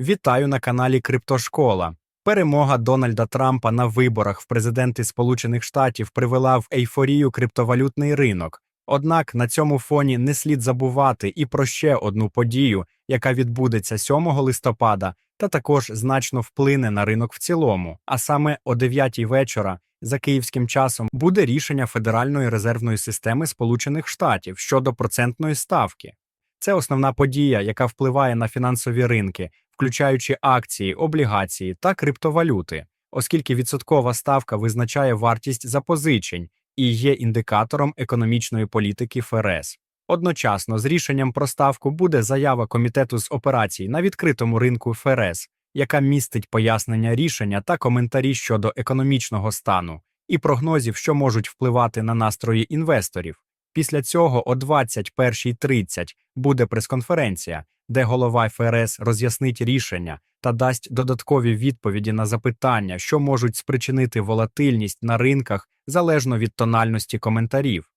Вітаю на каналі Криптошкола. Перемога Дональда Трампа на виборах в президенти Сполучених Штатів привела в ейфорію криптовалютний ринок. Однак на цьому фоні не слід забувати і про ще одну подію, яка відбудеться 7 листопада, та також значно вплине на ринок в цілому. А саме о 9 вечора за київським часом буде рішення Федеральної резервної системи Сполучених Штатів щодо процентної ставки. Це основна подія, яка впливає на фінансові ринки, включаючи акції, облігації та криптовалюти, оскільки відсоткова ставка визначає вартість запозичень і є індикатором економічної політики ФРС. Одночасно з рішенням про ставку буде заява комітету з операцій на відкритому ринку ФРС, яка містить пояснення рішення та коментарі щодо економічного стану і прогнозів, що можуть впливати на настрої інвесторів. Після цього о 21.30 буде прес-конференція, де голова ФРС роз'яснить рішення та дасть додаткові відповіді на запитання, що можуть спричинити волатильність на ринках залежно від тональності коментарів.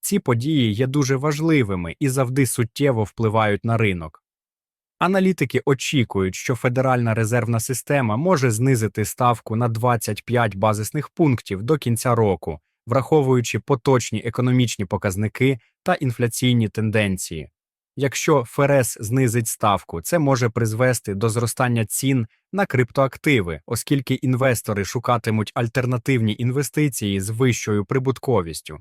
Ці події є дуже важливими і завжди суттєво впливають на ринок. Аналітики очікують, що Федеральна резервна система може знизити ставку на 25 базисних пунктів до кінця року, враховуючи поточні економічні показники та інфляційні тенденції. Якщо ФРС знизить ставку, це може призвести до зростання цін на криптоактиви, оскільки інвестори шукатимуть альтернативні інвестиції з вищою прибутковістю.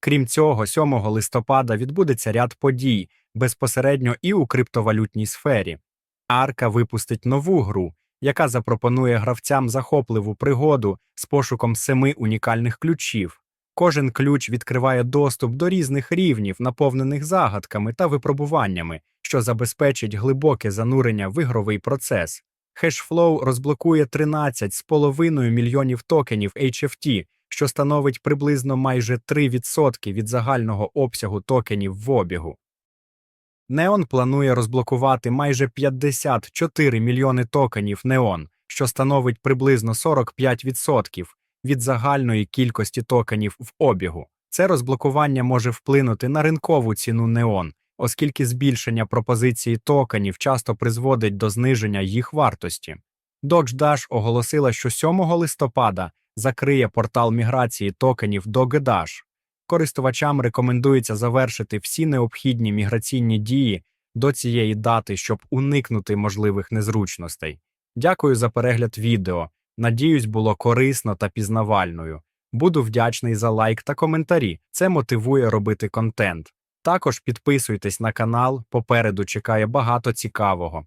Крім цього, 7 листопада відбудеться ряд подій безпосередньо і у криптовалютній сфері. Арка випустить нову гру, яка запропонує гравцям захопливу пригоду з пошуком семи унікальних ключів. Кожен ключ відкриває доступ до різних рівнів, наповнених загадками та випробуваннями, що забезпечить глибоке занурення в ігровий процес. Hashflow розблокує 13,5 мільйонів токенів HFT, що становить приблизно майже 3% від загального обсягу токенів в обігу. Неон планує розблокувати майже 54 мільйони токенів Неон, що становить приблизно 45% від загальної кількості токенів в обігу. Це розблокування може вплинути на ринкову ціну Неон, оскільки збільшення пропозиції токенів часто призводить до зниження їх вартості. Dodge оголосила, що 7 листопада закриє портал міграції токенів до GDASH. Користувачам рекомендується завершити всі необхідні міграційні дії до цієї дати, щоб уникнути можливих незручностей. Дякую за перегляд відео. Надіюсь, було корисно та пізнавальною. Буду вдячний за лайк та коментарі. Це мотивує робити контент. Також підписуйтесь на канал, попереду чекає багато цікавого.